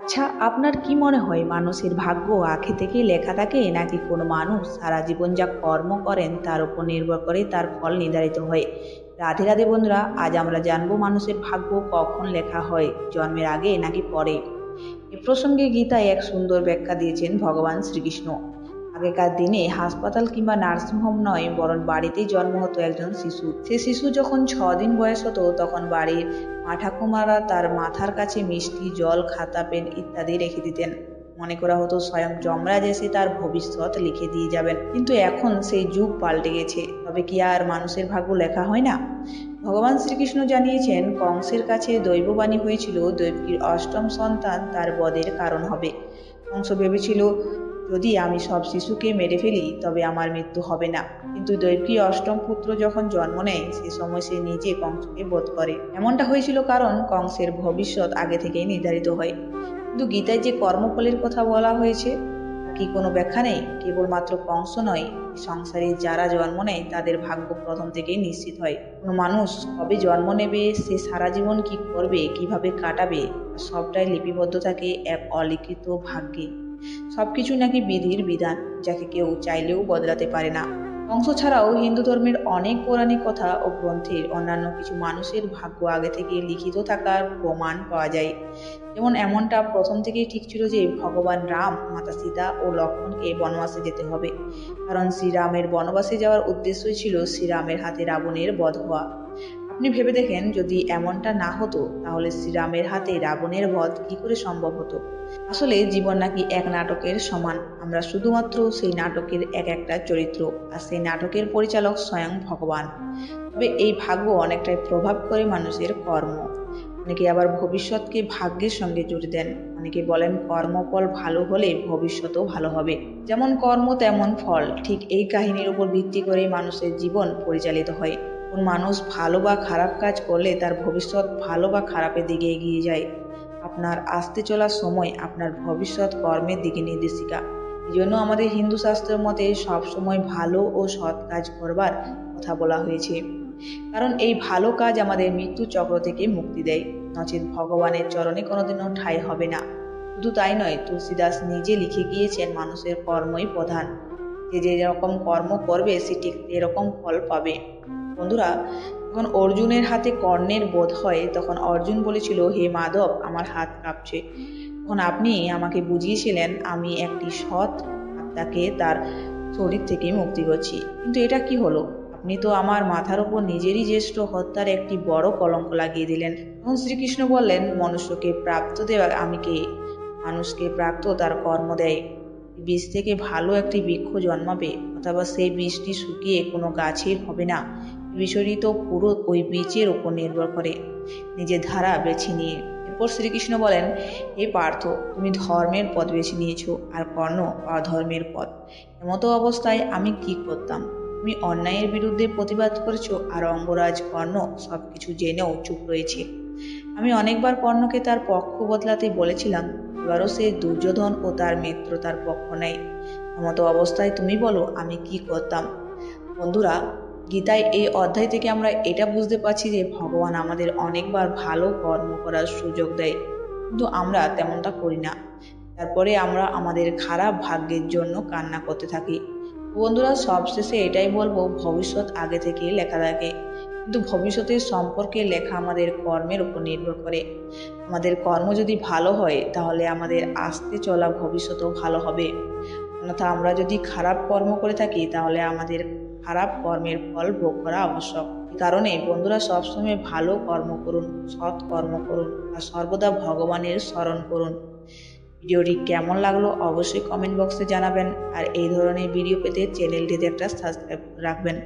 আচ্ছা আপনার কি মনে হয়, মানুষের ভাগ্য আঁখে থেকেই লেখা থাকে নাকি কোনো মানুষ সারা জীবন যা কর্ম করেন তার উপর নির্ভর করে তার ফল নির্ধারিত হয়? রাধে রাধে বন্ধুরা, আজ আমরা জানব মানুষের ভাগ্য কখন লেখা হয়, জন্মের আগে নাকি পরে? এ প্রসঙ্গে গীতায় এক সুন্দর ব্যাখ্যা দিয়েছেন ভগবান শ্রীকৃষ্ণ। আগেকার দিনে হাসপাতাল কিংবা নার্সিংহোম নয়, বরং বাড়িতেই জন্ম হতো একজন শিশু। সে শিশু যখন ছ দিন বয়স হতো, তখন বাড়ির মা ঠাকুমারা তার মাথার কাছে মিষ্টি, জল, খাতা, পেন ইত্যাদি রেখে দিতেন। মনে করা হতো স্বয়ং যমরাজ এসে তার ভবিষ্যৎ লিখে দিয়ে যাবেন। কিন্তু এখন সেই যুগ পাল্টে গেছে। তবে কি আর মানুষের ভাগ্য লেখা হয় না? ভগবান শ্রীকৃষ্ণ জানিয়েছেন, কংসের কাছে দৈববাণী হয়েছিল, দৈবকীর অষ্টম সন্তান তার বদের কারণ হবে। কংস ভেবেছিল যদি আমি সব শিশুকে মেরে ফেলি, তবে আমার মৃত্যু হবে না। কিন্তু দৈবকী অষ্টম পুত্র যখন জন্ম নেয়, সে সময় সে নিজে কংসকে বোধ করে। এমনটা হয়েছিল কারণ কংসের ভবিষ্যৎ আগে থেকেই নির্ধারিত হয়। কিন্তু গীতায় যে কর্মফলের কথা বলা হয়েছে কি কোনো ব্যাখ্যা নেই? কেবলমাত্র কংস নয় সংসারে যারা জন্ম নেয়, তাদের ভাগ্য প্রথম থেকেই নিশ্চিত হয়। কোনো মানুষ কবে জন্ম নেবে, সে সারা জীবন কি করবে, কীভাবে কাটাবে সবটাই লিপিবদ্ধ থাকে এক অলিখিত ভাগ্যে। সবকিছু নাকি বিধির বিধান, যাকে কেউ চাইলেও বদলাতে পারে না। অংশ ছাড়াও হিন্দু ধর্মের অনেক পৌরাণিক কথা ও গ্রন্থের অন্যান্য কিছু মানুষের ভাগ্য আগে থেকে লিখিত থাকার প্রমাণ পাওয়া যায়। যেমন এমনটা প্রথম থেকেই ঠিক ছিল যে ভগবান রাম, মাতা সীতা ও লক্ষ্মণকে বনবাসে যেতে হবে। কারণ শ্রীরামের বনবাসে যাওয়ার উদ্দেশ্যই ছিল শ্রীরামের হাতে রাবণের বধ হওয়া। আপনি ভেবে দেখেন, যদি এমনটা না হতো, তাহলে শ্রীরামের হাতে রাবণের বধ কি করে সম্ভব হতো? আসলে জীবন নাকি এক নাটকের সমান। আমরা শুধুমাত্র সেই নাটকের এক একটা চরিত্র আর সেই নাটকের পরিচালক স্বয়ং ভগবান। তবে এই ভাগ্য অনেকটাই প্রভাব করে মানুষের কর্ম। অনেকে আবার ভবিষ্যৎকে ভাগ্যের সঙ্গে জুড়ে দেন। অনেকে বলেন কর্মফল ভালো হলে ভবিষ্যতও ভালো হবে। যেমন কর্ম, তেমন ফল। ঠিক এই কাহিনীর উপর ভিত্তি করে মানুষের জীবন পরিচালিত হয়। কোন মানুষ ভালো বা খারাপ কাজ করলে তার ভবিষ্যৎ ভালো বা খারাপের দিকে এগিয়ে যায়। আপনার আসতে চলার সময় আপনার ভবিষ্যৎ কর্মের দিকে নির্দেশিকা। এই জন্য আমাদের হিন্দু শাস্ত্রের মতে সবসময় ভালো ও সৎ কাজ করবার কথা বলা হয়েছে। কারণ এই ভালো কাজ আমাদের মৃত্যু চক্র থেকে মুক্তি দেয়। নচেত ভগবানের চরণে কোনোদিনও ঠাঁই হবে না। শুধু তাই নয়, তুলসীদাস নিজে লিখে গিয়েছেন মানুষের কর্মই প্রধান। যে যে রকম কর্ম করবে, সে ঠিক এরকম ফল পাবে। বন্ধুরা যখন অর্জুনের হাতে কর্ণের বোধ হয়, তখন অর্জুন বলেছিল, হে মাধব, আমার হাত কাঁপছে। তখন আপনি আমাকে বুঝিয়েছিলেন, আমি একটি সৎ আত্মাকে তার শরীর থেকে মুক্তি করছি কিন্তু এটা কি হলো? আপনি তো আমার মাথার ওপর নিজেরই জ্যেষ্ঠ হত্যার একটি বড় কলঙ্ক লাগিয়ে দিলেন। তখন শ্রীকৃষ্ণ বললেন, মনুষ্যকে প্রাপ্ত দেওয়া, আমি কে? মানুষকে প্রাপ্ত তার কর্ম দেয়। বীজ থেকে ভালো একটি বৃক্ষ জন্মাবে, অথবা সেই বীজটি শুকিয়ে কোনো গাছের হবে না। বিষয়টি তো পুরো ওই বীজের ওপর নির্ভর করে। নিজের ধারা বেছে নিয়ে। এরপর শ্রীকৃষ্ণ বলেন, হে পার্থ, তুমি ধর্মের পথ বেছে নিয়েছো আর কর্ণ অধর্মের পথ। এমতো অবস্থায় আমি কি করতাম? তুমি অন্যায়ের বিরুদ্ধে প্রতিবাদ করেছ আর অঙ্গরাজ, কর্ণ সব কিছু জেনেও চুপ রয়েছে। আমি অনেকবার কর্ণকে তার পক্ষ বদলাতে বলেছিলাম, এবারও সে দুর্যোধন ও তার মিত্র তার পক্ষ নেয়। এমতো অবস্থায় তুমি বলো, আমি কি করতাম? বন্ধুরা গীতায় এই অধ্যায় থেকে আমরা এটা বুঝতে পারছি যে ভগবান আমাদের অনেকবার ভালো কর্ম করার সুযোগ দেয়, কিন্তু আমরা তেমনটা করি না। তারপরে আমরা আমাদের খারাপ ভাগ্যের জন্য কান্না করতে থাকি। বন্ধুরা, সবশেষে এটাই বলব, ভবিষ্যৎ আগে থেকে লেখা থাকে। কিন্তু ভবিষ্যতের সম্পর্কে লেখা আমাদের কর্মের উপর নির্ভর করে। আমাদের কর্ম যদি ভালো হয়, তাহলে আমাদের আসতে চলা ভবিষ্যতও ভালো হবে। অন্যথা আমরা যদি খারাপ কর্ম করে থাকি, তাহলে আমাদের খারাপ কর্মের ফল ভোগ করা আবশ্যক। কারণে বন্ধুরা সবসময় ভালো কর্ম করুন, সৎ কর্ম করুন আর সর্বদা ভগবানের স্মরণ করুন। ভিডিওটি কেমন লাগল অবশ্যই কমেন্ট বক্সে জানাবেন আর এই ধরনের ভিডিও পেতে চ্যানেলটিতে একটা সাবস্ক্রাইব রাখবেন।